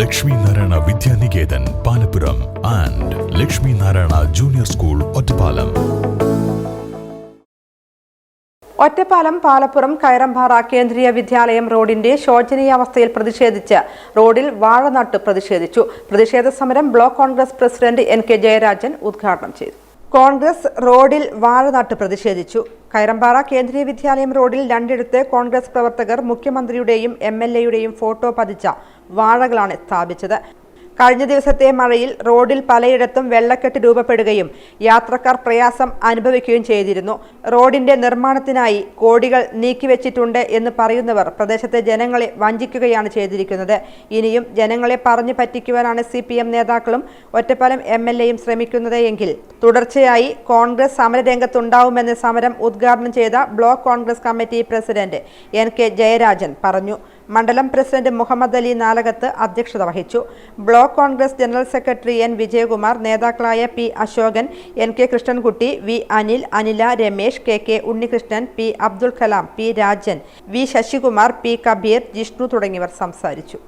Lakshmi Narayana Vidyaniketan Palappuram and Lakshmi Narayana junior school Ottapalam. Ottapalam Palappuram Kayarambara Kendriya Vidyalaya റോഡിന്റെ ശോചനീയാവസ്ഥയിൽ പ്രതിഷേധിച്ച് റോഡിൽ വാഴ നട്ട് പ്രതിഷേധിച്ചു. പ്രതിഷേധ സമരം block Congress president N K Jayarajan ഉദ്ഘാടനം ചെയ്തു. കോൺഗ്രസ് റോഡിൽ വാഴ നട്ട് പ്രതിഷേധിച്ചു. കയറമ്പാറ കേന്ദ്രീയ വിദ്യാലയം റോഡിൽ രണ്ടിടത്ത് കോൺഗ്രസ് പ്രവർത്തകർ മുഖ്യമന്ത്രിയുടെയും എം എൽ എയുടെയും ഫോട്ടോ പതിച്ച വാഴകളാണ് സ്ഥാപിച്ചത്. കഴിഞ്ഞ ദിവസത്തെ മഴയിൽ റോഡിൽ പലയിടത്തും വെള്ളക്കെട്ട് രൂപപ്പെടുകയും യാത്രക്കാർ പ്രയാസം അനുഭവിക്കുകയും ചെയ്തിരുന്നു. റോഡിന്റെ നിർമ്മാണത്തിനായി കോടികൾ നീക്കിവെച്ചിട്ടുണ്ട് എന്ന് പറയുന്നവർ പ്രദേശത്തെ ജനങ്ങളെ വഞ്ചിക്കുകയാണ് ചെയ്തിരിക്കുന്നത്. ഇനിയും ജനങ്ങളെ പറഞ്ഞു പറ്റിക്കുവാനാണ് സി നേതാക്കളും ഒറ്റപ്പാലം എം ശ്രമിക്കുന്നത് തുടർച്ചയായി കോൺഗ്രസ് സമരരംഗത്തുണ്ടാവുമെന്ന് സമരം ഉദ്ഘാടനം ചെയ്ത block Congress committee president N K Jayarajan പറഞ്ഞു. മണ്ഡലം പ്രസിഡന്റ് മുഹമ്മദ് അലി നാലകത്ത് അധ്യക്ഷത വഹിച്ചു. Block Congress general secretary N Vijayakumar നേതാക്കളായ P Ashokan N K Krishnankutty V Anil Anila Ramesh K K Unnikrishnan P Abdul Kalam P Rajan V Sasikumar P Kabeer Jishnu തുടങ്ങിയവർ സംസാരിച്ചു.